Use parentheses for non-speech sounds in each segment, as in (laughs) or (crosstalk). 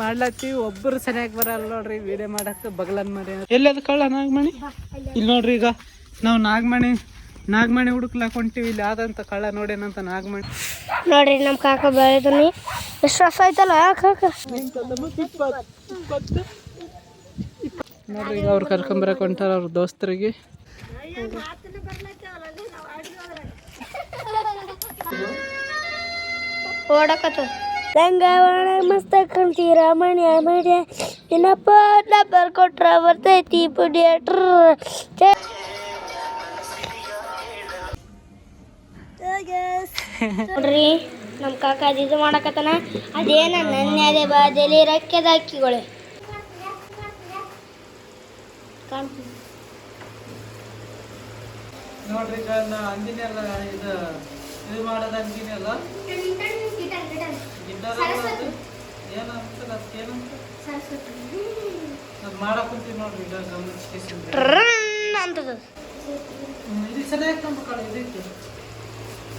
ಮಾಡ್ಲತ್ತೀವಿ ಒಬ್ಬರು ಸರಿಯಾಗಿ ಬರಲ್ಲ ನೋಡ್ರಿ ವಿಡಿಯೋ ಮಾಡಕ್ಕೆ ಬಗಲನ್ ಮರಿ ಎಲ್ಲದು ಕಳ್ಳ ನಾಗಮಣಿ? ಇಲ್ಲಿ ನೋಡ್ರಿ ಈಗ ನಾವು ನಾಗಮಣಿ ನಾಗಮಣಿ ಹುಡುಕ್ಲಾಕ್ ಹೊಂಟಿವಿ ಇಲ್ಲಿ ಆದಂತ ಕಳ್ಳ ನೋಡೇನಂತ ನಾಗಮಣಿ. ನೋಡ್ರಿ ನಮ್ಮ ಕಾಕ ಬೆಳೆದನಿ. ಎಷ್ಟು ರಫ್ ಆಯ್ತಲ್ಲ ಕಾಕ? ನೋಡ್ರಿ ಈಗ ಅವ್ರು ಕರ್ಕೊಂಬರಕ್ ಹೊಂಟಾರ ಅವ್ರ ದೋಸ್ತರಿಗೆ. ಓಡಕತ್ತು ಹೆಂಗ ಮಸ್ತ್ ಕಂತಿ ಮಣಿ ಮಣಿ ಏನಪ್ಪ ನಂಬರ್ ಕೊಟ್ರ ಬರ್ತೈತಿ ಪುಡಿ ನೋಡ್ರಿ ನಮ್ಮ ಕಾಕ ಅದು ಇದು ಮಾಡಕತ್ತಾನ. ಅದೇನ ನನ್ನ ಅದೇ ಬಾದೆಲಿ ರಕ್ಕೆದ ಅಕ್ಕಿಗಳು. ನೋಡ್ರಿ ಇದು ಇದು ಮಾಡೋದ ಅಂದಿನ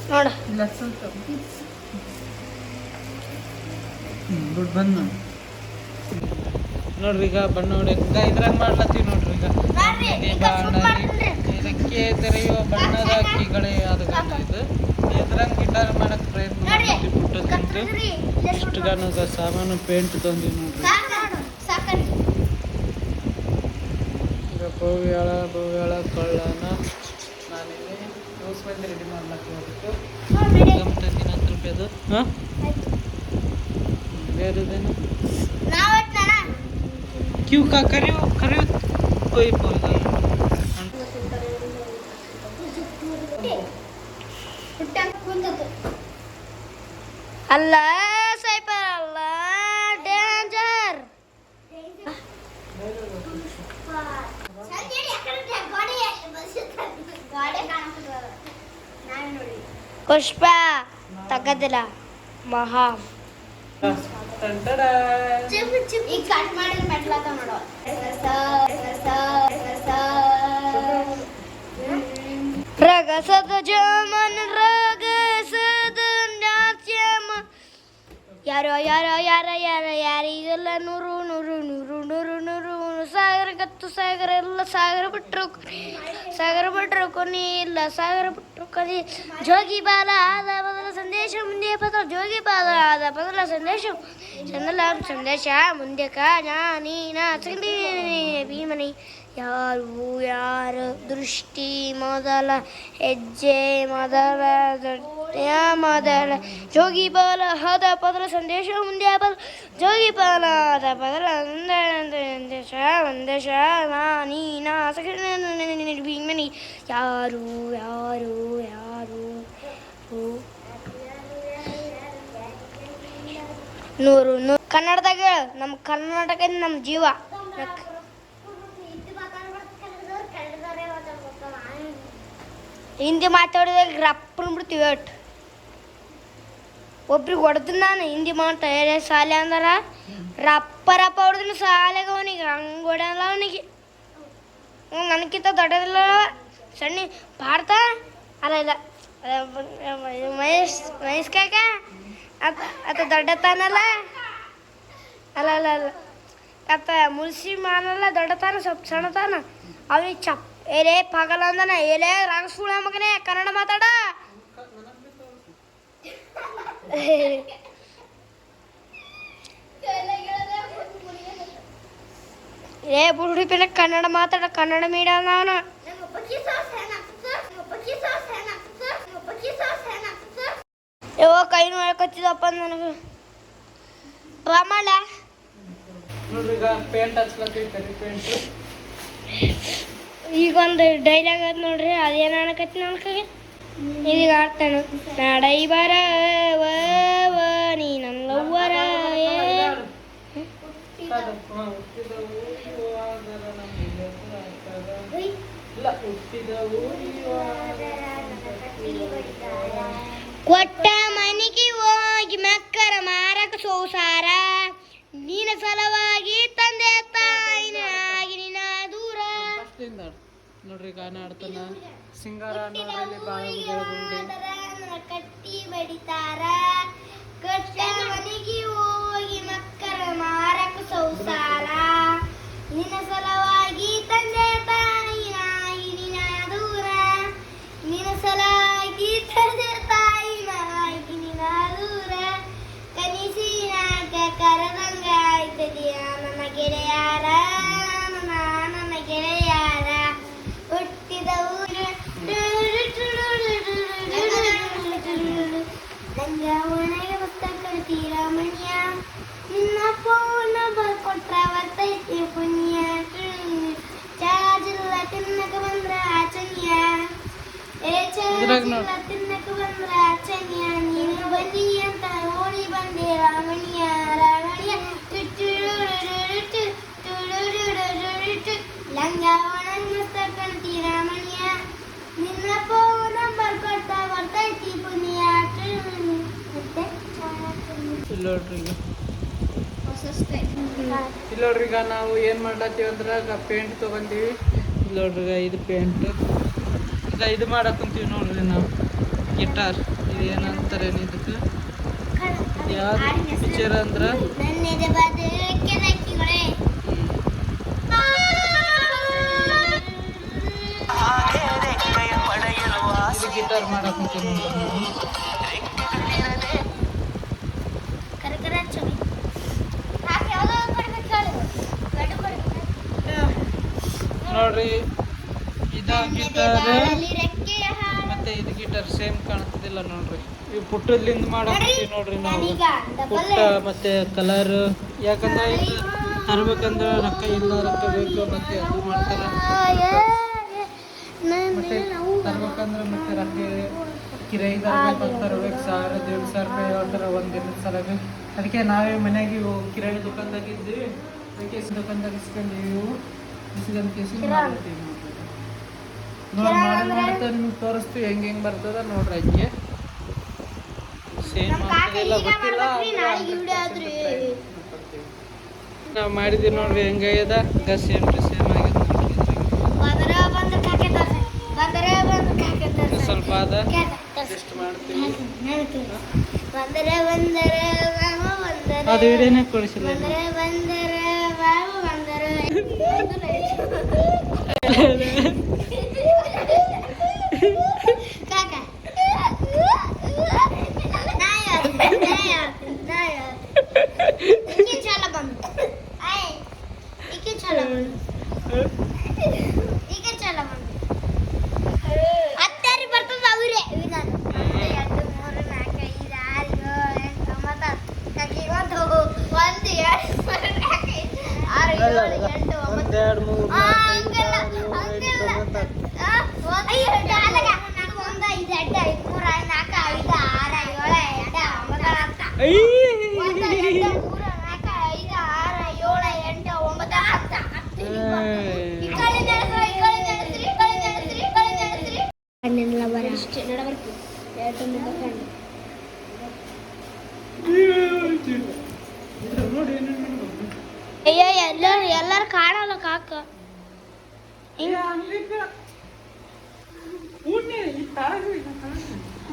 ನೋಡ ನೋಡ್ರಿ ಈಗ ಬಣ್ಣ ಹೊಡಿಯ ಇದ್ರಾಗ ಮಾಡ್ಲತ್ತೀವಿ ನೋಡ್ರಿ ಈಗ ಇದಕ್ಕೆ ತೆರೆಯುವ ಬಣ್ಣದ ಅಕ್ಕಿಗಳೇ ಆದ ಇದು. ಇದ್ರಾಗ ಗಿಟಾರ್ ಮಾಡಕ್ ಪ್ರಯತ್ನ ಪುಟ್ಟದಂತು ಇಷ್ಟು ಗಣದ ಸಾಮಾನು ಪೇಂಟ್ ತಂದಿವಿ ನೋಡ್ರಿ. ಈಗ ಬೋವ್ಯಾಳ ಬೋವ್ಯಾಳ ಕಳ್ಳನ ನಾನಿಲ್ಲಿ ನ್ಯೂಸ್ ಬಂದು ರೆಡಿ ಮಾಡ್ಲತ್ತೀವಿ ಅದಕ್ಕೆ. ಗಮತಂದಿನ ಹತ್ತು ರೂಪಾಯಿದು ಹಾಂ? ಬೇರೆದೇನು ಕ್ಯೂ ಕಾ ಕರಿಯೋ ಕರಿಯೋ ಹೋಯ್ ಅಲ್ಲ ಸೈಪರ್ ಅಲ್ಲ ಡೇಂಜರ್ ಪುಷ್ಪ ತಗದಿಲ್ಲ ಮಹಾ ಈಗ ಕಟ್ ಮಾಡಿದ್ರೆ ಮೆಟ್ಲಾತ ನೋಡು ರಗಸದ ಜಮನ್ ರಗಸದ ಯಾರೋ ಯಾರೋ, ಯಾರ ಯಾರ ಇದೆಲ್ಲ ನೂರು ನೂರು ನೂರು ನೂರು ನೂರು ಸಾಗರ, ಕತ್ತು ಸಾಗರ, ಎಲ್ಲ ಸಾಗರ ಬಿಟ್ಟರು ಸಾಗರ ಬಿಟ್ಟರು ಕೊನೆ ಇಲ್ಲ, ಸಾಗರ ಬಿಟ್ಟರು ಕೊನೆ. ಜೋಗಿ ಬಾಲ ಆದ ಬದಲ ಸಂದೇಶ, ಮುಂದೆ ಪದಲ ಜೋಗಿ ಬಾಲ ಆದ ಬದಲ ಸಂದೇಶ. ಚಂದಲ ಸಂದೇಶ, ಮುಂದೆ ಕಾಣ ನೀನ ಭೀಮನಿ. ಯಾರು ಯಾರು ದೃಷ್ಟಿ ಮೊದಲ ಹೆಜ್ಜೆ ಮೊದಲ ಮೊದಲ ಜೋಗಿ ಬಾಲ ಹದ ಪದರ ಸಂದೇಶ, ಮುಂದೆ ಬಲ ಜೋಗಿ ಬಾಲ ಹದ ಪದಲ ಸಂದೇಶ ಸಂದೇಶ, ನಾ ನೀನ ಭೀಮನಿ ಯಾರು ಯಾರು ಯಾರು. ನೂರು ನೂರು ಕನ್ನಡದಾಗ. ನಮ್ಮ ಕರ್ನಾಟಕ ನಮ್ಮ ಜೀವ ಹಿಂದಿ ಮಾತಾಡಿದಾಗ ರಪ್ಪನ್ ಬಿಡ್ತೀವಿ ಒಬ್ರಿಗೆ ಹೊಡೆದ್ ನಾನು ಹಿಂದಿ ಮಾಡ್ತಾ ಏನೇ ಸಾಲೆ ಅಂದಾರ? ರಪ್ಪ ರಪ್ಪ ಹೊಡೆದ್ರು ಸಾಲೆಗೆ ಅವನಿಗೆ. ಹಂಗೆ ಹೊಡೆಯಲ್ಲ ಅವನಿಗೆ. ನನಗಿಂತ ದೊಡ್ಡದಿಲ್ಲ ಸಣ್ಣ ಭಾರತ ಅಲ್ಲ, ಇಲ್ಲ. ಮಹೇಶ್ ಮಹೇಶ್ ಕಾಕ? ಅತ್ತ ಆತ ದೊಡ್ಡ ತಾನಲ್ಲ ಅಲ್ಲ ಅಲ್ಲ ಅಲ್ಲ. ಅತ್ತ ಮುಲ್ಸಿ ಮಾನಲ್ಲ ದೊಡ್ಡ ತಾನ ಸ್ವಲ್ಪ ಸಣ್ಣ ತಾನ ಅವನಿಗೆ ಚಪ್ ಏಲೇ ಪಾಗಲ ಅಂದನ. ಏಲೇ ರಾಗಸ್ಕೂಳ ಮಗನೇ, ಕನ್ನಡ ಮಾತಾಡ. (laughs) ಏ ಬುಡಿ ಪಿನ ಕನ್ನಡ ಮಾತಾಡ ಕನ್ನಡ ಮೀಡಿಯಂ ನಾನು ಯೋ ಕೈ ನೋಡ್ಕೊತಿದ್ದಪ್ಪ ನನಗೆ. ರಾಮಣ್ಣ. ನೋಡ್ರಿ ಈಗ ಪೇಂಟ್ ಈಗ ಒಂದು ಡೈಲಾಗ್ ಅದ ನೋಡ್ರಿ ಅದೇನು ಅನ್ನಕತ್ತಿ ನನ್ನ ಏ ಹುಟ್ಟಿದ ಬರ ಊರಿವಾದರ ಕೊಟ್ಟ ಮನೆಗೆ ಹೋಗಿ ಮಕ್ಕರ ಮಾರಕ ಸೋಸಾರ. ನೀನ ಸಲವಾಗಿ ತಂದೆ ತಾಯಿನಾಗಿ ನಿನ್ನ ದೂರ. ನೋಡ್ರಿ ಗಾನ ಆಡ್ತಾನ ಸಿಂಗಾರ ಕಟ್ಟಿ ಬಡಿತಾರ. ನಿನ್ನ ಸಲವಾಗಿ ತಂದೆ ತಾಯಿ ನಾಯಿ ನಿನ್ನ ಸಲವಾಗಿ ತಂದೆ ಕೊಟ್ಟ ಬರ್ತೈತಿ ಪುನಿಯ ಮತ್ತೆ ಇಲ್ಲಿ ನೋಡ್ರಿ ಈಗ ಹೊಸ ಸ್ಟೈಲ್ ಇಲ್ಲಿ ನೋಡ್ರಿ ಈಗ ನಾವು ಏನು ಮಾಡ್ಲತ್ತೀವಿ ಅಂದ್ರೆ ಪೇಂಟ್ ತೊಗೊಂತೀವಿ ಇಲ್ಲಿ ನೋಡ್ರಿ ಈಗ ಇದು ಪೇಂಟ್ ಈಗ ಇದು ಮಾಡಕ್ಕಂತೀವಿ ನೋಡ್ರಿ ನಾವು ಗಿಟಾರ್ ಇದು ಏನಂತಾರೆ ಇದಕ್ಕೆ? ಯಾವ್ದು? ಪಿಕ್ಚರ್ ಅಂದ್ರೆ? ಗಿಟಾರ್ ಮಾಡಕ್ಕಂತೀವಿ ನೋಡ್ರಿ ನೋಡ್ರಿ. ಇದು ಗಿಟಾರ್. ಮತ್ತೆ ಇದು ಗಿಟಾರ್ ಸೇಮ್ ಕಾಣ್ತದಿಲ್ಲ ನೋಡ್ರಿ. ಈ ಪುಟ್ಟದಿಂದ ಮಾಡಕ್ಕಿಂತೀವಿ ನೋಡ್ರಿ ನಾವು. ಪುಟ್ಟ ಮತ್ತೆ ಕಲರ್ ಯಾಕಂದ್ರೆ ಇದು ತರ್ಬೇಕಂದ್ರೆ ರೊಕ್ಕ ಇಲ್ಲ ರೊಕ್ಕ ಬೇಕು ಮತ್ತೆ ಅದು ಮಾಡ್ತಾರೆ. ಮತ್ತೆ ತರ್ಬೇಕಂದ್ರೆ ಮತ್ತೆ ರೊಕ್ಕ ಕಿರಾಯಿದಾರ ತರ್ಬೇಕು. ಸಾವಿರ ದೇಡ್ ಸಾವಿರ ರೂಪಾಯಿ ಹೇಳ್ತಾರೆ ಒಂದು ದಿನದ ಸಲಗ ಅದಕ್ಕೆ ನಾವೇ ಮನೆಗೆ ಹೋಗಿ ಕಿರಾಣಿ ದುಕಾನ್ದಾಗ ಇದ್ವಿ ಅದಕ್ಕೆ ದುಕಾನ್ದಾಗ ಇಸ್ಕೊಂಡಿವಿ ಇಸ್ಕೊಂಡ್ ಕೇಸಿ ಮಾಡ್ತೀವಿ ನೋಡಿ ಮಾಡಿ ಮಾಡ್ತಾ ನಿಮ್ಗೆ ತೋರಿಸ್ತೀವಿ ಹೆಂಗೆ ಹೆಂಗೆ ಬರ್ತದ ನೋಡ್ರಿ ಅಜ್ಜಿ. ಸೇಮ್. ನಾವು ಮಾಡಿದ್ವಿ ನೋಡ್ರಿ ಹೆಂಗಾಗ್ಯದ ಗಸ್ ಸೇಮ್ ಟು ಸೇಮ್ ಆಗ್ಯದ ಸ್ವಲ್ಪ ಅದ. ಟೆಸ್ಟ್ ಮಾಡ್ತೀವಿ ಬಂದರೆ ಬಂದರೆ ಅದು ವಿಡಿಯೋನೇ ಕೊಡಿಸಿಲ್ಲ ಬಂದರೆ. (laughs) (laughs)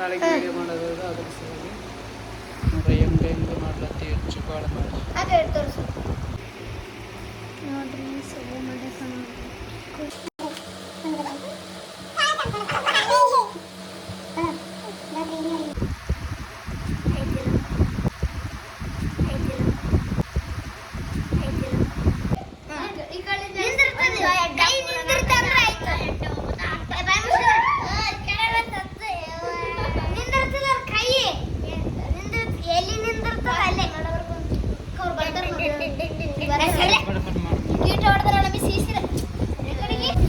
ನಾಳೆಗೆ ವಿಡಿಯೋ ಮಾಡೋದು ಅದು ಅದ್ರ ಸಲುವಾಗಿ ನೋಡ್ರಿ ಹೆಂಗೆ ಹೆಂಗೆ ಮಾಡ್ಲತ್ತೀವಿ ಹೆಚ್ಚು ಭಾಳ ಮಾಡಿ ನೋಡ್ರಿ ಸೇವೆ ಮಾಡಕ್ಕೆ ಬಡ ಬಡ ಮಾಡ್ತೀವಿ ಕೀಟ ಹೊಡೆದ್ರಲ್ಲ ಬಿಸಿ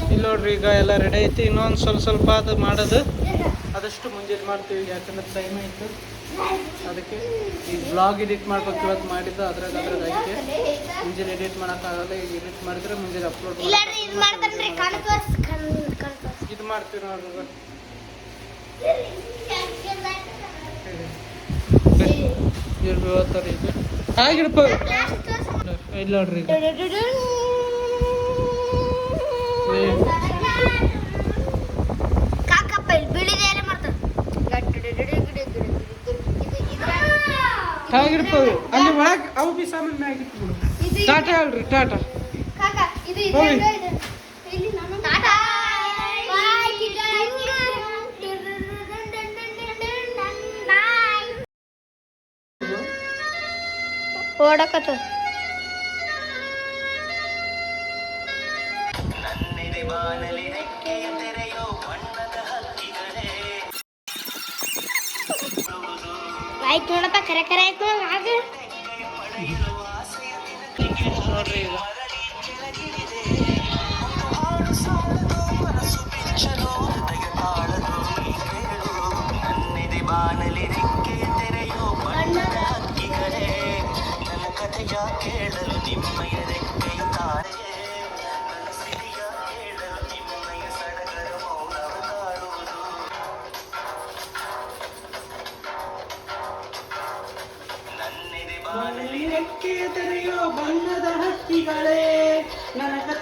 ಇಲ್ಲಿ ನೋಡ್ರಿ ಈಗ ಎಲ್ಲ ರೆಡಿ ಐತಿ. ಇನ್ನೊಂದು ಸ್ವಲ್ಪ ಸ್ವಲ್ಪ ಅದು ಮಾಡೋದು. ಆದಷ್ಟು ಮುಂಜಾನೆ ಮಾಡ್ತೀವಿ. ಯಾಕಂದ್ರೆ ಟೈಮ್ ಆಯಿತು. ಅದಕ್ಕೆ ಈ ಬ್ಲಾಗ್ ಎಡಿಟ್ ಮಾಡ್ಬೇಕು ಇವತ್ತು ಮಾಡಿದ್ದು. ಅದ್ರಾಗ ಅದ್ರಾಗ ಐತೆ ಮುಂಜಾನೆ ಎಡಿಟ್ ಮಾಡೋಕ್ಕಾಗಲ್ಲ. ಈಗ ಎಡಿಟ್ ಮಾಡಿದ್ರೆ ಮುಂಜಾನೆ ಅಪ್ಲೋಡ್ ಮಾಡಿ ಇದು ಮಾಡ್ತೀವಿ ನೋಡ್ರಿ ಇಲ್ಲ ನೋಡ್ರಿ ಈಗ ಡುಡುಡುಡು. ಕಾಕಪ್ಪ ಇಲ್ಲಿ ಬಿಳಿದೆ ಎಲ್ಲ ಮಾಡ್ತಾರೆ ಹಾಗಿರ್ತಾವೆ ಅಲ್ಲಿ ಒಳಗೆ ಅವು ಬಿ ಸಾಮಾನು ಮ್ಯಾಗ ಇಟ್ಬಿಡು ಟಾಟಾ ಹೇಳ್ರಿ ಟಾಟಾ ಕಾಕ ಇದು ಹೋಗಿ. ಇಲ್ಲಿ ನಾನು ಟಾಟಾ ಓಡಕತ್ತ ಆಯ್ತು ನೋಡಪ್ಪ ಕರೆ ಕರೆ ಆಯ್ತು ಆಗ ನೋಡ್ರಿ ಈಗ ತೆರೆಯೋ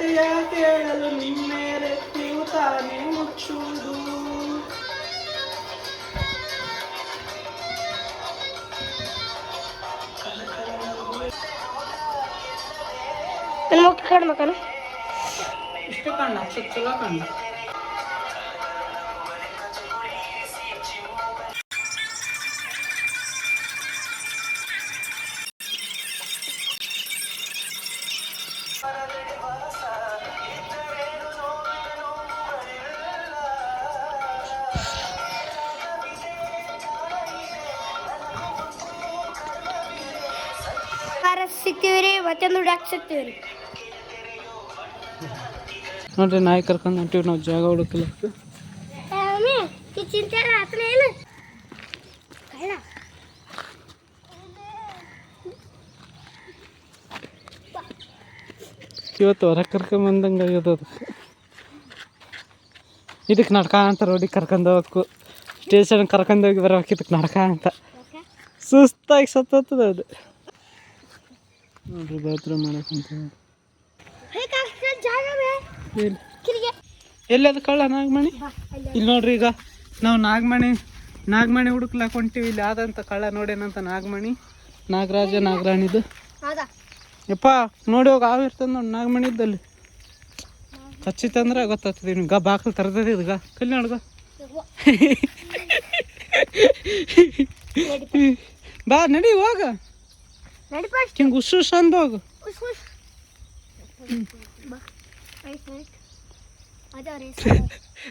ಕಥೆಯ ಕೇಳಲು ನಿಮ್ಮೆ ರೆಕ್ಕೆಯು ತಾನೇ ಮುಚ್ಚುವುದು. ನನ್ನ ಮುಖ ಕಡ್ಮಕನ ಇಷ್ಟು ಕಣ್ಣ ಚಲೋ ಕಣ್ಣ. ರೀ ನೋಡ್ರಿ ನಾಯಿ ಕರ್ಕೊಂಡು ಹೊಂಟಿವಿ ನಾವು ಜಾಗ ಕಳ್ಳ. ಇವತ್ತು ಹೊರ ಕರ್ಕೊಂಬಂದಂಗೆ ಆಗ್ಯದ ಅದಕ್ಕೆ ಇದಕ್ಕೆ ನಡ್ಕ ಅಂತ ರೋಡಿಗೆ ಕರ್ಕೊಂಡು ಹೋಗ್ಬೇಕು. ಸ್ಟೇಷನ್ ಕರ್ಕೊಂಡು ಹೋಗಿ ಬರ್ಬೇಕು ಇದಕ್ಕೆ ನಡ್ಕ ಅಂತ. ಸುಸ್ತಾಗಿ ಸತ್ತದ ಅದು. ನೋಡ್ರಿ ಬಾತ್ರೂಮ್ ಮಾಡಕ್ಕಂತ ಹೇ ಕಾಕ ಜಾಗ ಬೇ ಎಲ್ಲಿ ಕಿರಿಗೆ ಅದು ಕಳ್ಳ ನಾಗಮಣಿ? ಇಲ್ಲಿ ನೋಡ್ರಿ ಈಗ ನಾವು ನಾಗಮಣಿ ನಾಗಮಣಿ ಹುಡುಕ್ಲಾಕ್ ಹೊಂಟಿವಿ ಇಲ್ಲಿ ಆದಂತ ಕಳ್ಳ ನೋಡೇನಂತ ನಾಗಮಣಿ ನಾಗರಾಜ ನಾಗರಾಣಿದು. ಯಪ್ಪ ನೋಡಿ ಹೋಗಿ ಇರ್ತದ ನೋಡಿ ನಾಗಮಣಿ ಇದ್ದಲ್ಲಿ. ಕಚ್ಚಿತಂದ್ರೆ ಗೊತ್ತಾಗ್ತದೆ ನಿಮ್ಗೆ. ಬಾಕಲ್ ತರದದೆ ಗ. ಕಲ್ಲಿ ನೋಡ್ಗ (laughs) ಬಾ ನಡಿ ಹೋಗ. ಬಾ. ಆಯ್ತು ಆಯ್ತು ಅದವ್ರೆ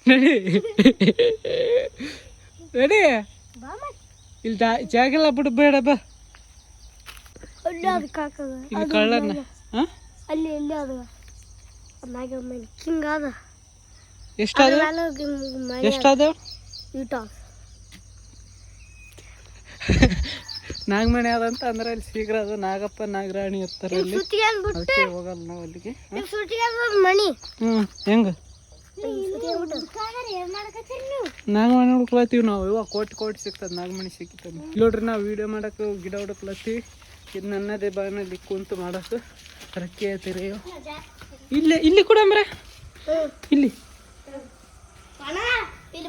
ನಡಿ. ನಡಿ. ಇಲ್ಲಿ ಜಾ ಜಾಗೆಲ್ಲ ಬಿಡು ಬೇಡ ಬಾ. ಇಲ್ಲಿ ಅಲ್ಲಿ ಎಲ್ಲಿ ಅದು ಮ್ಯಾಗ ಕಿಂಗ್ ಅದ. ಎಷ್ಟಾದ ಎಷ್ಟಾದ ನಾಗಮಣಿ ಆದಂತ ಅಂದ್ರೆ ಅಲ್ಲಿ ಶೀಘ್ರ ಅದು ನಾಗಪ್ಪ ನಾಗರಾಣಿ ಇರ್ತಾರೆ ಅಲ್ಲಿ. ಅದಕ್ಕೆ ಹೋಗಲ್ಲ ನಾವು ಅಲ್ಲಿಗೆ. ಮಣಿ. ಹ್ಞೂ ಹೆಂಗೆ? ನಾಗಮಣಿ ಹುಡುಕ್ಲತ್ತೀವಿ ನಾವು. ಇವಾಗ ಕೋಟಿ ಕೋಟಿ ಸಿಗ್ತದೆ ನಾಗಮಣಿ ಸಿಕ್ಕಿತ್ತ ನೋಡ್ರಿ ನಾವು ವಿಡಿಯೋ ಮಾಡಕ್ಕೆ ಗಿಡ ಹುಡುಕ್ಲತ್ತೀವಿ ಇದು ನನ್ನದೇ ಬಾಗಿನಲ್ಲಿ ಕುಂತು ಮಾಡಕ್ಕೆ ರಕ್ಕೆ ತೆರೆಯೋ ಇಲ್ಲಿ ಇಲ್ಲಿ ಕೂಡ ಅಂಬ್ರೆ. ಇಲ್ಲಿ.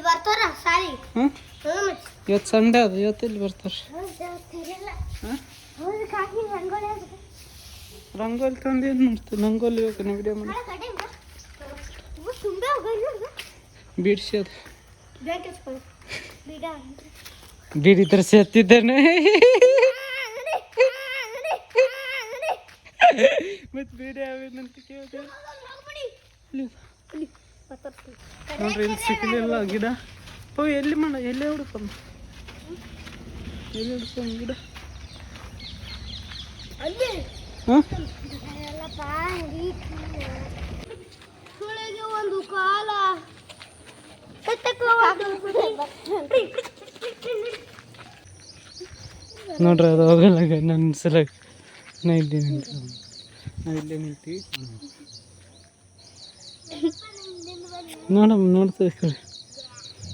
ಬರ್ತಾರ ಸಾರಿ. ಹ್ಞೂ ಇವತ್ತು ಸಂಡೇ ಅದು ಇವತ್ತು ಇಲ್ಲಿ ಬರ್ತಾರೆ ರಂಗೋಲಿ ತಂದು ಏನು ಮಾಡ್ತೀವಿ ರಂಗೋಲಿ ಇವಾಗ ವಿಡಿಯೋ ಮಾಡಿ. ಬಿಡಿಸಿ ಅದು. ಬೀಡಿದ್ರೆ ನಡಿ. ಮತ್ತೆ ಬೇರೆ ಯಾವೇನಂತ ಕೇಳಿದೆ. ನೋಡ್ರಿ ಇಲ್ಲಿ ಸಿಕ್ಕಲಿಲ್ಲ ಗಿಡ. ಓ ಎಲ್ಲಿ ಮಾಡ ಎಲ್ಲಿ ಹುಡುಕಮ್ಮ? ಗಿಡ ಒಂದು ಕಾಲ. (laughs) ನೋಡ್ರಿ ಅದು ಹೋಗಲ್ಲ ನನ್ನ ಸಲ ನಾ ಇಲ್ಲಿ ನಿಂತು ನಾ ಇಲ್ಲೇ ನಿಂತೀವಿ. ನೋಡಮ್ಮ ನೋಡ್ತೀವಿ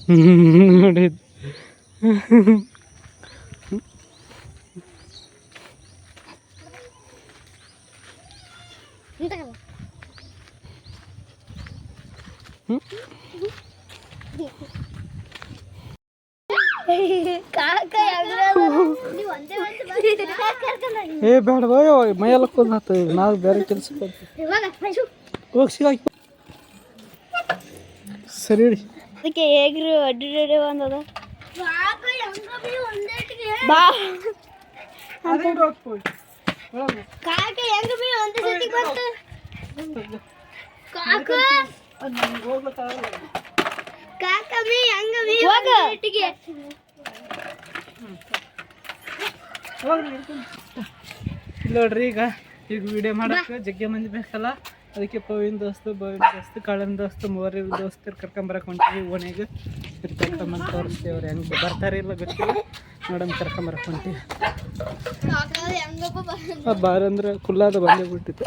(laughs) ನೋಡಿದ್ದು ನೋಡಿ ಏ ಬೇಡ ಬಾಯ್ ಮೈಯೆಲ್ಲ ಕೂದಾತ ನಾವು ಬೇರೆ ಕೆಲಸ ಹೋಗಿ ಸಿಗಾಕಿ ಸರಿ ಅದಕ್ಕೆ ಹೇಗ್ರಿ ಅಡ್ಡಿ ಒಂದದ ಬಾ. ಕಾಕ ಹೆಂಗ ಬಿ ಒಂದೇ ಸತಿ ಬಂತು. ಕಾಕ. ಕಾಕ ಬಿ ಹೆಂಗ ಬಿ ಒಟ್ಟಿಗೆ ಇಲ್ಲಿ ನೋಡ್ರಿ ಈಗ. ಈಗ ವಿಡಿಯೋ ಮಾಡಕ್ಕೆ ಜಗ್ಗೆ ಮಂದಿ ಬೇಕಲ್ಲ? ಅದಕ್ಕೆ ಪವಿನ ದೋಸ್ತು ಬವಿನ್ ದೋಸ್ತು ಕಳನ್ ದೋಸ್ತು ಮೂವರ ದೋಸ್ತರು ಕರ್ಕೊಂಬರಕ್ಕೆ ಹೊಂಟಿವಿ. ಓಣಿಗೆ ಕರ್ಕೊಂಬಂದು ತೋರಿಸ್ತೀವಿ ಅವ್ರು ಹೆಂಗೆ ಬರ್ತಾರೆ ಇಲ್ಲ ಗೊತ್ತಿಲ್ಲ. ನೋಡಮ್ ಕರ್ಕೊಂಬರಕ್ಕೆ ಹೊಂಟಿವಿ. ಬಾರಂದ್ರೆ ಕುಲ್ಲಾದ ಬಂದೇ ಬಿಟ್ಟಿತ್ತು.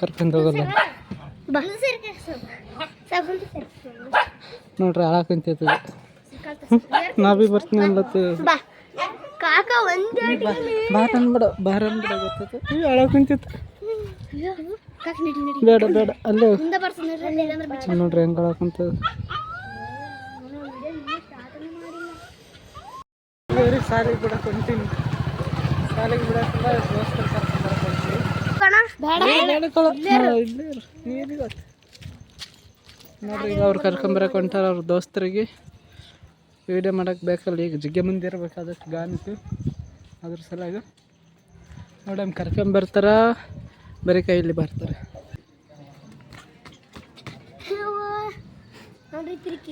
ಕರ್ಕೊಂಡು ಹೋಗಲ್ಲ ನೋಡ್ರಿ ಹಾಳಾಕಂತೈತದ ನಾ ಬಿ ಬರ್ತೀನಿ ಅನ್ಲತ್ತು ಕಾಕ ಒಂದೇ ಬಾರ್ ಅನ್ಬಿಡ ಬಾರ ಅನ್ಬಿಡ ಗೊತ್ತೈತೆ. ಕಾಕ ನಡಿ ನಡಿ. ಬೇಡ ಬೇಡ ಅಲ್ಲೇ. ನಡ್ರಿ ಸಾಲಿಗೆ ಹೊಂಟೀನಿ. ಸಾಲಿಗೆ ದೋಸ್ತರು ನೋಡ್ರಿ ಈಗ ಅವ್ರು ಕರ್ಕೊಂಬರಕ್ ಹೊಂಟಾರ ಅವ್ರ ದೋಸ್ತರಿಗೆ. ವಿಡಿಯೋ ಮಾಡೋಕೆ ಬೇಕಲ್ಲ, ಈಗ ಜಿಗ್ಗೆ ಮುಂದೆ ಇರಬೇಕಾದಷ್ಟು ಗಾನಕ್ಕೆ ಅದ್ರ ಸಲುವಾಗಿ ನೋಡಮ್ ಕರ್ಕೊಂಬರ್ತಾರ ಬರೀ ಕೈಯಲ್ಲಿ ಬರ್ತಾರೆ.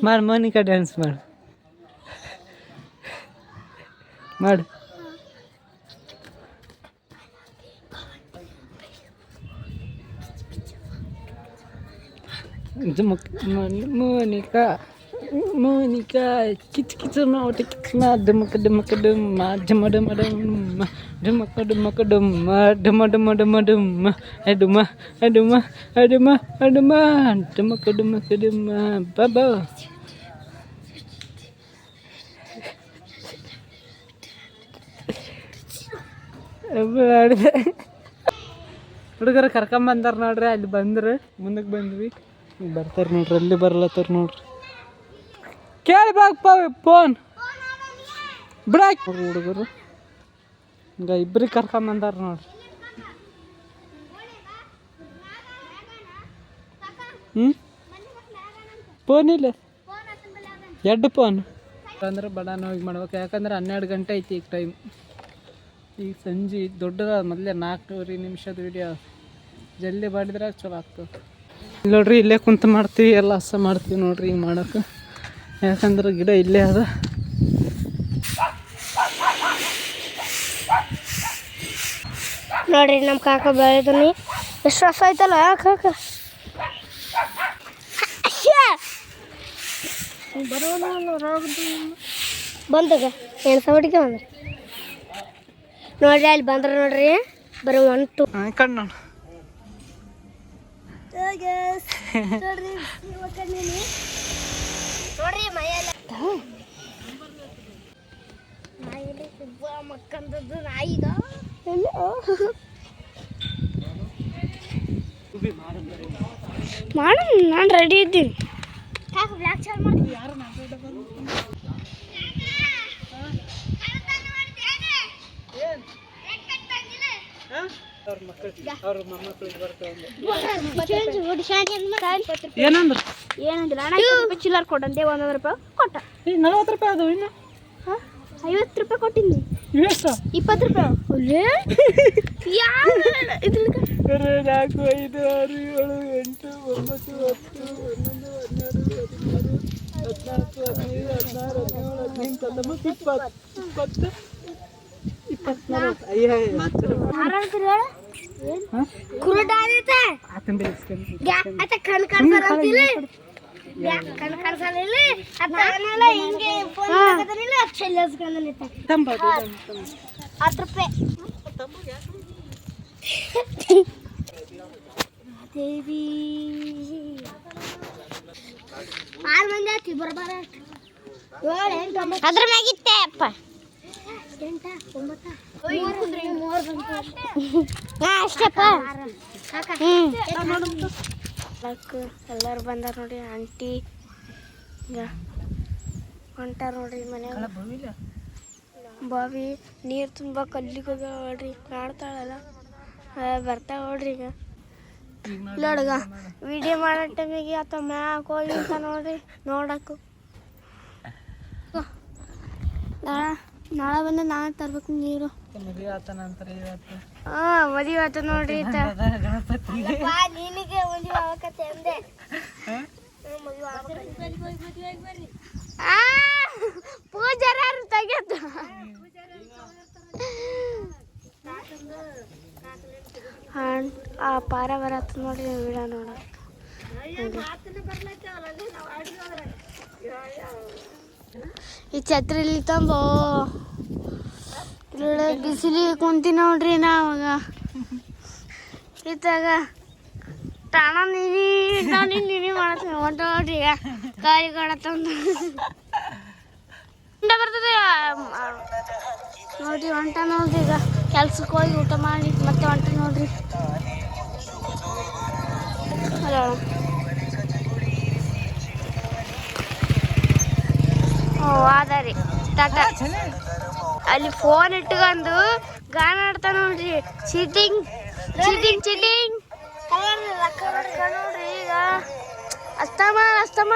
ಮಾಡಿ, ಮೋನಿಕಾ ಡ್ಯಾನ್ಸ್ ಮಾಡು. ಮಾಡು. ಜುಮಕ್ ಮೋನಿ- ಮೋನಿಕಾ ಮೋನಿಕಾ ಕಿಚ್ ಕಿಚ್ ನೋಟ ಕಿಚ್ ಮಾ ಡುಮಕ ಡುಮಕ ಡುಮ್ಮ ಡುಮ ಡುಮ ಡುಮ್ಮ ಡುಮಕ ಡುಮಕ ಡುಮ್ಮ ಡುಮ ಡುಮ ಡುಮ ಡುಮ್ಮ ಡುಮ ಡುಮ ಡುಮ ಡುಮ ಡುಮಕ ಡುಮಕ ಡುಮ್ಮ ಬಾಬಾ ಹುಡುಗರು ಕರ್ಕೊಂಬಂದಾರ ನೋಡ್ರಿ ಅಲ್ಲಿ ಬಂದ್ರೆ ಮುಂದಕ್ಕೆ ಬಂದ್ವಿ ಈಗ ಬರ್ತಾರೆ ನೋಡ್ರಿ ಅಲ್ಲಿ ಬರ್ಲತ್ತಾರ ನೋಡ್ರಿ ಕೇಳಿ ಬಾಗಪ್ಪ ಫೋನ್ ಬಿಡಾಕ್ ಹುಡುಗರು. ಈಗ ಇಬ್ರಿಗೆ ಕರ್ಕೊಂಬಂದಾರ ನೋಡ್ರಿ. ಹ್ಞೂ ಫೋನ್ ಇಲ್ಲ. ಎರಡು ಫೋನ್ ಅಂದ್ರೆ ಬಡ ಹೋಗಿ ಮಾಡ್ಬೇಕು. ಯಾಕಂದ್ರೆ ಹನ್ನೆರಡು ಗಂಟೆ ಐತಿ ಈಗ ಟೈಮ್ ಈಗ ಸಂಜೆ ದೊಡ್ಡದ ಮೊದಲೇ ನಾಲ್ಕೂವರೆ ನಿಮಿಷದ ವಿಡಿಯೋ ಜಲ್ದಿ ಮಾಡಿದ್ರೆ ಚಲೋ ಆಗ್ತದೆ. ಇಲ್ಲಿ ನೋಡ್ರಿ ಇಲ್ಲೇ ಕುಂತು ಮಾಡ್ತೀವಿ ಎಲ್ಲ ಹಸ ಮಾಡ್ತೀವಿ ನೋಡ್ರಿ ಹಿಂಗೆ ಮಾಡೋಕೆ. ಯಾಕಂದ್ರೆ ಗಿಡ ಇಲ್ಲೇ ಅದ. ನೋಡ್ರಿ ನಮ್ಮ ಕಾಕ ಬೆಳೆದನಿ. ಎಷ್ಟು ರಸ ಆಯ್ತಲ್ಲ ಕಾಕ? ಬಂದಾಗ ಏನು ಸವಟಿಗೆ ಬಂದ್ರಿ? ನೋಡ್ರಿ ಅಲ್ಲಿ ಬಂದ್ರ ನೋಡ್ರಿ ಬರೋ ಒನ್ ಟು ಕಣ್ಣು ನೋಡ್ರಿ ನೋಡ್ರಿ ಮೈಯೆಲ್ಲ. ಮಕ್ಕಂದದ್ದು ನಾಯಿಗ ಮಾಡ ನಾನು ರೆಡಿ ಇದ್ದೀನಿ. ಬ್ಲ್ಯಾಕ್ ಚಾಲ್ ಮಾಡ್ತೀನಿ ಅವ್ರ ಮಕ್ಕಳು ಅವ್ರ ಮೊಮ್ಮಕ್ಕಳಿಗೆ ಬರ್ತಾವೆ ಏನಂದ್ರ? ಅಣ್ಣ ರೂಪಾಯಿ ಚಿಲ್ಲರ್ ಕೊಡಂತೆ ಒಂದೊಂದು ರೂಪಾಯಿ ಕೊಟ್ಟ. ಈ ನಲವತ್ತು ರೂಪಾಯಿ ಅದು ಇನ್ನು. ಐವತ್ತು ರೂಪಾಯಿ ಕೊಟ್ಟಿನಿ ಎಷ್ಟು ಇಪ್ಪತ್ತು ರೂಪಾಯಿ. ನಾಲ್ಕು ಐದು ಆರು ಏಳು ಎಂಟು ಒಂಬತ್ತು ಹತ್ತು ಹನ್ನೊಂದು ಹನ್ನೆರಡು ಹದಿಮೂರು ಹದಿನಾಲ್ಕು ಹದಿನೈದು ಹದಿನಾರು ಹದಿನೇಳು ಹದಿನೆಂಟು ಹತ್ತೊಂಬತ್ತು ಇಪ್ಪತ್ತು ಇಪ್ಪತ್ತು. ಇಪ್ಪತ್ನಾಲ್ಕು. ಅಯ್ಯ ಕುರುಡ ಆಗೈತೆ ಆತಂಬಿ ಇಸ್ಕೊಂಡು ಅತ್ತ ಕಣ್ ಕಾಣಿಸಲ್ಲ ಕಣ್ ಕಾಣಿಸಲ್ಲ ಅದನ್ನೆಲ್ಲ ಹಿಂಗೆ ಫೋನ್ ಚೆಲ್ಲಿಸ್ಕೊಂಡನಿತ್ತ ತಂಬದು ಹತ್ತು ರೂಪಾಯಿ. ದೇವಿ. ಆರು ಮಂದಿ ಆಯ್ತು ಬರ್ಬಾರ ಏಳು ಎಂಟು ಅದ್ರ ಮ್ಯಾಗಿತ್ತೆ ಅಪ್ಪ. ಎಲ್ಲರೂ ಬಂದಾರ ನೋಡಿ ಆಂಟಿ ಹೊಂಟಾರ ನೋಡ್ರಿ ಮನೆ ಬಾವಿ ನೀರು ತುಂಬ ಕಲ್ಲಿಗೆ ಹೋಗ್ಯಾವ ನೋಡ್ರಿ ಕಾಣ್ತಾಳಲ್ಲ ಬರ್ತಾವ ನೋಡ್ರಿ ಈಗ ನೋಡ್ಗ ವಿಡಿಯೋ ಮಾಡೋ ಟೈಮಿಗೆ ಅಥವಾ ಮ್ಯಾಕ್ ಹೋಗಿ ಅಂತ ನೋಡ್ರಿ ನೋಡಕ್ಕು ನಾಳೆ ನಾಳೆ ಬಂದು ನಾಳೆ ತರ್ಬೇಕು ನೀರು. ಮದುವೆ ಆತ ನಂತರ ಇವತ್ತು ಹಾ ಮದುವೆ ಆತ ನೋಡ್ರಿ ಈತ ಅದ. ಗಣಪತಿ ನಿನಗೆ ಮದುವೆ ಆಗಕತ್ತೆ ಅಂದೆ ಪೂಜಾರ ತೆಗೆದ. ಆ ಪಾರ ಬರತ್ತ ನೋಡ್ರಿ ವಿಡ ನೋಡ ಈ ಛತ್ರಿಲಿ ತಂಬೋ. ಇಲ್ಲೊಳ್ಳೆ ಬಿಸಿಲಿಗೆ ಕುಂತಿ ನೋಡ್ರಿ ನಾವಾಗ. ಇತ್ತಾಗ ತಾಣ ನೀರಿ ನೀರು ನೀರಿ ಮಾಡತ್ತೀನಿ ಹೊಂಟ ನೋಡ್ರಿ ಈಗ ಕಾಯಿ ಕಾಳ ತಂದು. ಉಂಡ ಬರ್ತದೆ. ನೋಡ್ರಿ ಹೊಂಟ ನೋಡ್ರಿ ಈಗ. ಕೆಲ್ಸಕ್ಕೆ ಹೋಗಿ ಊಟ ಮಾಡಿ, ಮತ್ತೆ ಹೊಂಟ ನೋಡ್ರಿ. ಹಲೋ. ಓ ಅದ ರೀ ಟಾಟಾ ಅಲ್ಲಿ ಫೋನ್ ಇಟ್ಕೊಂಡು ಗಾನ ಆಡ್ತಾನ ನೋಡ್ರಿ. ಚೀಟಿಂಗ್ ಚೀಟಿಂಗ್ ಚೀಟಿಂಗ್ ನೋಡ್ರಿ ಈಗ ಅಸ್ತಮ ಅಸ್ತಮ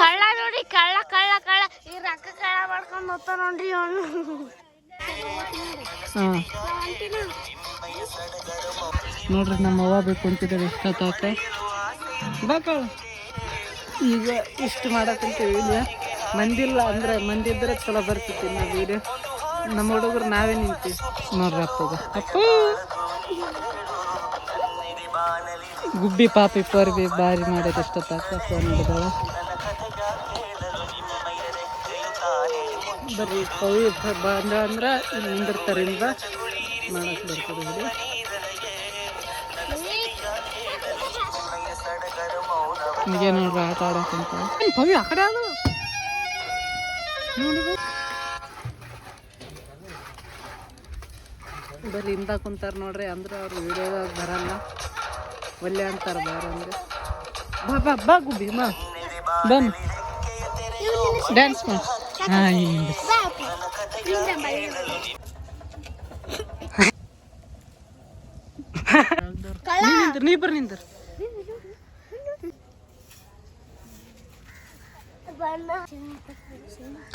ಕಳ್ಳ ನೋಡಿ, ಕಳ್ಳ ಕಳ್ಳ ಕಳ್ಳ. ಈ ರಕ್ಕ ಕಳ್ಳ ಮಾಡ್ಕೊಂಡು ಹೋಗ್ತಾ ನೋಡ್ರಿ ಅವನು ನೋಡ್ರಿ, ನಮ್ಮ ಅವ್ವ ಬೇಕು ಅಂತಿದ್ದಾರೆ ಎಷ್ಟೊತ್ತಾಕ ಬಾಕಳ ಈಗ ಇಷ್ಟು ಮಾಡಕ್ಕಂತೀವಿ ವೀಡಿಯೋ ಮಂದಿಲ್ಲ ಅಂದ್ರೆ ಮಂದಿ ಇದ್ರೆ ಚಲೋ ಬರ್ತಿತ್ತು ನಾವು ವೀಡಿಯೋ. ನಮ್ಮ ಹುಡುಗರು ನಾವೇ ನಿಂತೀವಿ. ನೋಡ್ರಿ ಅಪ್ಪಗ. ಅಪ್ಪ! ಗುಬ್ಬಿ ಪಾಪಿ ಪರ್ಬಿ ಬಾರಿ ಮಾಡೋದು ಎಷ್ಟೊತ್ತಾಕ ಫೋನ್ ಹಿಡಿದಾಳ ಬರ್ರಿ ಕವಿ ಬಂದ ಅಂದ್ರೆ ಇಲ್ಲಿ ನಿಂದಿರ್ತಾರೆ ಇಂದ ಮಾಡಕ್ಕೆ ಬರ್ತದೆ ವಿಡಿಯೋ ನಿಮಗೆ ನೋಡ್ರಿ ಆಟ ಆಡಕ್ಕಂತ ಏನ್ ಪವಿ ಆ ಕಡೆ ಅದು ನೋಡಿ ಬರ್ರಿ ಹಿಂದ ಕುಂತಾರ ನೋಡ್ರಿ ಅಂದ್ರೆ ಅವ್ರು ವಿಡಿಯೋದಾಗ ಬರಲ್ಲ ಒಲ್ಲೆ ಅಂತಾರ ಬಾರ ಅಂದ್ರೆ ಬಾ ಬಾ ಬಾ ಗುಬ್ಬಿ ಮಾ ಬನ್ ಡ್ಯಾನ್ಸ್ ಮಾಡಿ ಹಾಂ ಹಿಂಗೆ ನೀ ನಿಂದ್ರ ನೀ ಬರ್ರಿ ನಿಂದ್ರ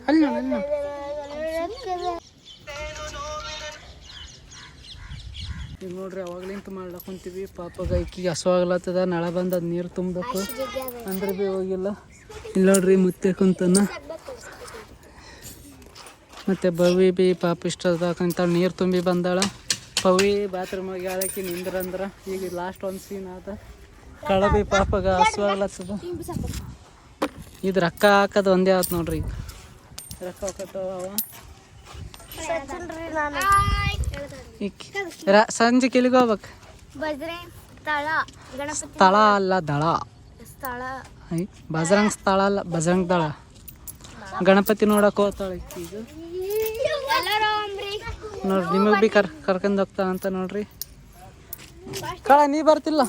ಅಲ್ಲಿ, ಅಲ್ಲ. ಈಗ ನೋಡ್ರಿ ಅವಾಗ್ಲಿಂತ ಮಾಡ್ಲಾಕ್ ಕುಂತೀವಿ. ಪಾಪ ಗೈಕಿಗೆ ಹಸುವಾಗ್ಲತ್ತದ ನಳ ಬಂದು ಅದು ನೀರು ತುಂಬಬೇಕು. ಅಂದ್ರೆ ಭೀ ಹೋಗಿಲ್ಲ. ಇಲ್ಲ ನೋಡ್ರಿ ಮುತ್ತೆ ಕುಂತನ. ಮತ್ತೆ ಬವಿ ಬಿ ಪಾಪ ಇಷ್ಟದಾಕಂತ ನೀರು ತುಂಬಿ ಬಂದಾಳ. ಪವಿ ಬಾತ್ರೂಮ್ ಹೋಗಿ ಆಳಕ್ಕೆ ನಿಂದ್ರಂದ್ರ ಈಗ ಲಾಸ್ಟ್ ಒಂದು ಸೀನ್ ಆದ. ಕಳ ಬಿ ಪಾಪಗ ಹಸುವಾಗ್ಲತ್ತದ ಇದು ರೊಕ್ಕ ಹಾಕೋದು ಒಂದೇ ಆಯ್ತು ನೋಡ್ರಿ. ಈಗ ರೊಕ್ಕ ಹಾಕತ್ತವ ಸಂಜೆ ಕೆಲಿಗೆ ಹೋಗ್ಬೇಕು? ಸ್ಥಳ ಅಲ್ಲ ದಳ. ಬಜರಂಗ್ ಸ್ಥಳ ಅಲ್ಲ ಬಜರಂಗ್ ದಳ. ಗಣಪತಿ ನೋಡಕ್ ಹೋಗ್ತಾಳೆ ಈಗ. ನೋಡ್ರಿ ನಿಮಗೆ ಬಿ ಕರ್ ಕರ್ಕೊಂಡು ಹೋಗ್ತಾನಂತ ನೋಡ್ರಿ. ಕಳ ನೀ ಬರ್ತಿಲ್ಲ?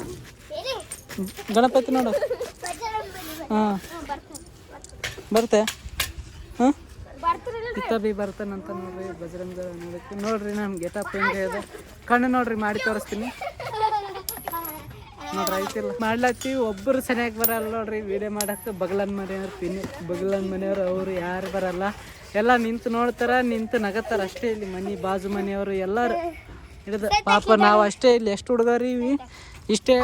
ಗಣಪತಿ ನೋಡು. ಹಾಂ. ಬರ್ತೆ ಹಾಂ ಇತ್ತ ಬಿ ಬರ್ತಾನಂತ ನೋಡ್ರಿ ಬಜರಂಗ ನೋಡಕ್ಕೆ ನೋಡ್ರಿ ನಮ್ ಗೆಟಪ್ ಹೆಂಗೆ ಇದೆ. ಕಣ್ಣು ನೋಡ್ರಿ ಮಾಡಿ ತೋರಿಸ್ತೀನಿ. ನೋಡ್ರಿ ಐತಿಲ್ಲ. ಮಾಡ್ಲತ್ತೀವಿ ಒಬ್ಬರು ಸರಿಯಾಗಿ ಬರಲ್ಲ ನೋಡ್ರಿ. ವಿಡಿಯೋ ಮಾಡಕ್ಕೆ ಬಗಲನ್ ಮನೆಯವ್ರು ತಿನ್ನಿ ಬಗಲನ್ ಮನೆಯವ್ರು ಅವರು ಯಾರು ಬರಲ್ಲ. ಎಲ್ಲ ನಿಂತು ನೋಡ್ತಾರ ನಿಂತು ನಗತ್ತಾರ ಅಷ್ಟೇ ಇಲ್ಲಿ ಮನೆ ಬಾಜು ಮನೆಯವರು ಎಲ್ಲರೂ. ಹಿಡಿದು ಪಾಪ ನಾವು ಅಷ್ಟೇ ಇಲ್ಲಿ ಎಷ್ಟು ಹುಡುಗರಿ ಇಷ್ಟೇ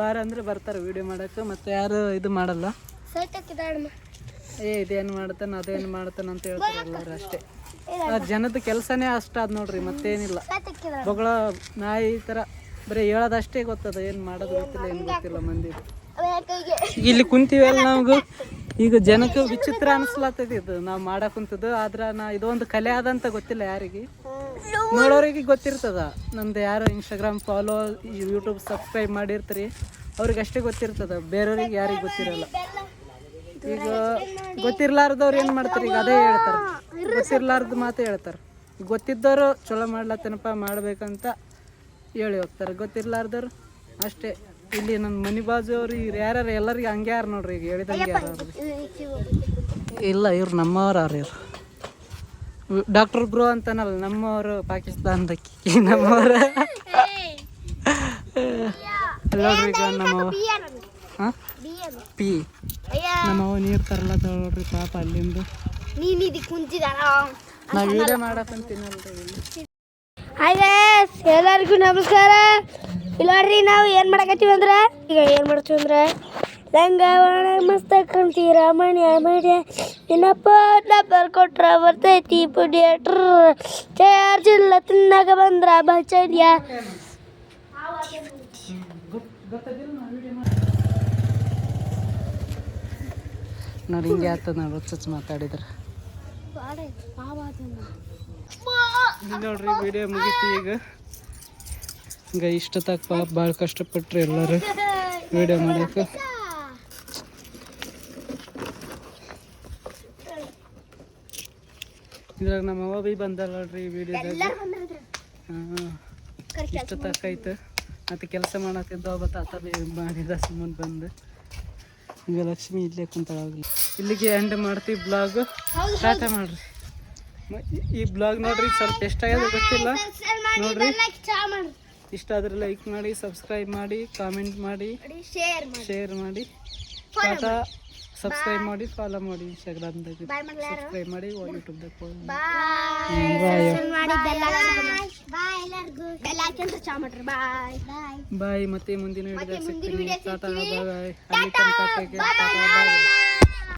ಬಾರ ಅಂದ್ರೆ ಬರ್ತಾರೆ ವಿಡಿಯೋ ಮಾಡಕ್ಕೆ ಮತ್ತೆ ಯಾರು ಇದು ಮಾಡಲ್ಲ. ಏ, ಇದೇನು ಮಾಡ್ತಾನೆ, ಅದೇನು ಮಾಡ್ತಾನೆ ಅಂತ ಹೇಳ್ತಾರೆ ಅಷ್ಟೇ. ಆ ಜನದ ಕೆಲಸನೇ ಅಷ್ಟಾದ್ ನೋಡ್ರಿ, ಮತ್ತೇನಿಲ್ಲ. ಬಗಳ ನಾಯಿ ಈ ಥರ ಬರೀ ಹೇಳೋದಷ್ಟೇ ಗೊತ್ತದ, ಏನು ಮಾಡೋದು ಗೊತ್ತಿಲ್ಲ, ಏನು ಗೊತ್ತಿಲ್ಲ ಮಂದಿ. ಇಲ್ಲಿ ಕುಂತೀವಲ್ಲ ನಮಗೂ. ಈಗ ಜನಕ್ಕೆ ವಿಚಿತ್ರ ಅನಿಸ್ಲತ್ತದ ಇದು. ನಾವು ಮಾಡಕ್ ಕುಂತದ್ದು, ಆದ್ರ ನಾ ಇದೊಂದು ಕಲೆ ಆದಂತ ಗೊತ್ತಿಲ್ಲ ಯಾರಿಗೆ. ನೋಡೋರಿಗೆ ಗೊತ್ತಿರ್ತದ. ನಮ್ದು ಯಾರು ಇನ್ಸ್ಟಾಗ್ರಾಮ್ ಫಾಲೋ ಯೂಟ್ಯೂಬ್ ಸಬ್ಸ್ಕ್ರೈಬ್ ಮಾಡಿರ್ತೀರಿ ಅವ್ರಿಗೆ ಅಷ್ಟೇ ಗೊತ್ತಿರ್ತದ. ಬೇರೆಯವ್ರಿಗೆ ಯಾರಿಗೆ ಗೊತ್ತಿರಲ್ಲ. ಈಗ ಗೊತ್ತಿರ್ಲಾರ್ದವ್ರು ಏನು ಮಾಡ್ತಾರೆ? ಈಗ ಅದೇ ಹೇಳ್ತಾರೆ. ಗೊತ್ತಿರ್ಲಾರ್ದ ಮಾತು ಹೇಳ್ತಾರೆ. ಗೊತ್ತಿದ್ದವರು ಚಲೋ ಮಾಡ್ಲತ್ತೇನಪ್ಪ ಮಾಡ್ಬೇಕಂತ ಹೇಳಿ ಹೋಗ್ತಾರೆ. ಗೊತ್ತಿರ್ಲಾರ್ದವ್ರು ಅಷ್ಟೇ. ಇಲ್ಲಿ ನನ್ನ ಮನೆ ಬಾಜು ಅವ್ರು ಇವ್ರು ಯಾರ್ಯಾರು ಎಲ್ಲರಿಗೆ ಹಂಗೆ ಯಾರು ನೋಡ್ರಿ ಈಗ ಹೇಳಿದಂಗೆ ಯಾರು ಇಲ್ಲ ಇವ್ರು ನಮ್ಮವ್ರು ಅವ್ರು ಇವ್ರು. ಡಾಕ್ಟರ್ ಬ್ರೋ ಅಂತಾನಲ್ಲ ನಮ್ಮವರು ಪಾಕಿಸ್ತಾನದಕ್ಕೆ. ನಮ್ಮವ್ರ. ಹಲೋ ನೋಡ್ರಿ ಈಗ ನಮ್ಮವ ಹಾಂ? ಪಿ. ನಮ್ಮವ ನೀರು ತರಲ್ಲ ನೋಡ್ರಿ ಪಾಪ ಅಲ್ಲಿಂದ. ನೀನ್ ಇದಕ್ಕೆ ಕುಂತಿದಾರ ನಾ ವಿಡಿಯೋ ಮಾಡಕ್ಕಂತೀನಲ್ರಿ ಹಾಯ್ ಗೈಸ್ ಎಲ್ಲರಿಗೂ ನಮಸ್ಕಾರ. ಇಲ್ಲ ನೋಡ್ರಿ ನಾವು ಏನು ಮಾಡಕತ್ತೀವಿ ಅಂದ್ರೆ ಈಗ ಏನು ಮಾಡ್ತೀವಿ ಅಂದ್ರೆ ಲಂಗಾವಣ ಮಸ್ತ್ ಕಾಣ್ತೀರ ಮಣ್ಯ ಮಣ್ಯ ಏನಪ್ಪ ಕೊಟ್ರ ಬರ್ತೈತಿ ಪುಡಿ ಚಾರ್ಜ್ ಇಲ್ಲ ತಿನ್ನಾಗ ಬಂದ್ರ ಬಚಡ್ಯ ನೋಡಿ ಹಿಂಗೆ ಆತ ನಾವು ಹುಚ್ಚ ಮಾತಾಡಿದ್ರೆ. ನೋಡ್ರಿ ವಿಡಿಯೋ ಮುಗೀತಿ ಈಗ. ಈಗ ಇಷ್ಟ ತಕ್ಕ ಪಾಪ ಭಾಳ ಕಷ್ಟಪಟ್ರಿ ಎಲ್ಲರು ವಿಡಿಯೋ ಮಾಡಕ್ಕೆ. ಇದ್ರಾಗ ನಮ್ಮ ಅವ್ವ ಬಿ ಬಂದಲ್ಲ ನೋಡ್ರಿ ವಿಡಿಯೋದಾಗ ಹಾಂ. ಇಷ್ಟ ತಕ್ಕ ಐತೆ ಮತ್ತೆ ಕೆಲಸ ಮಾಡತ್ತಿದ್ದ ಒಬ್ಬ ತಾತ ಬಿ ಮಾಡಿದ ಸುಮ್ಮನೆ ಬಂದು. ಈಗ ಲಕ್ಷ್ಮಿ ಇಲ್ಲೇ ಕುಂತಾಳಾಗಲಿ. ಇಲ್ಲಿಗೆ ಎಂಡ್ ಮಾಡ್ತೀವಿ ಬ್ಲಾಗ್ ಸ್ಟಾರ್ಟ್ ಮಾಡ್ರಿ. ಮ- ಈ ಬ್ಲಾಗ್ ನೋಡ್ರಿ ಸ್ವಲ್ಪ ಎಷ್ಟಾಗ್ಯದ ಗೊತ್ತಿಲ್ಲ. ನೋಡ್ರಿ. ಇಷ್ಟ ಆದ್ರೆ ಲೈಕ್ ಮಾಡಿ ಸಬ್ಸ್ಕ್ರೈಬ್ ಮಾಡಿ ಕಾಮೆಂಟ್ ಮಾಡಿ ಶೇರ್ ಶೇರ್ ಮಾಡಿ. ಟಾಟಾ ಸಬ್ಸ್ಕ್ರೈಬ್ ಮಾಡಿ ಫಾಲೋ ಮಾಡಿ ಇನ್ಸ್ಟಾಗ್ರಾಮ್ದಾಗ ಸಬ್ಸ್ಕ್ರೈಬ್ ಮಾಡಿ ಯೂಟ್ಯೂಬ್ದಾಗ ಬಾಯ್ ಮತ್ತೆ ಮುಂದಿನ ವಿಡಿಯೋ ಸಿಗ್ತೀನಿ. ಟಾಟಾ. ಬಾಯ್ ಅಲ್ಲಿ ತನಕ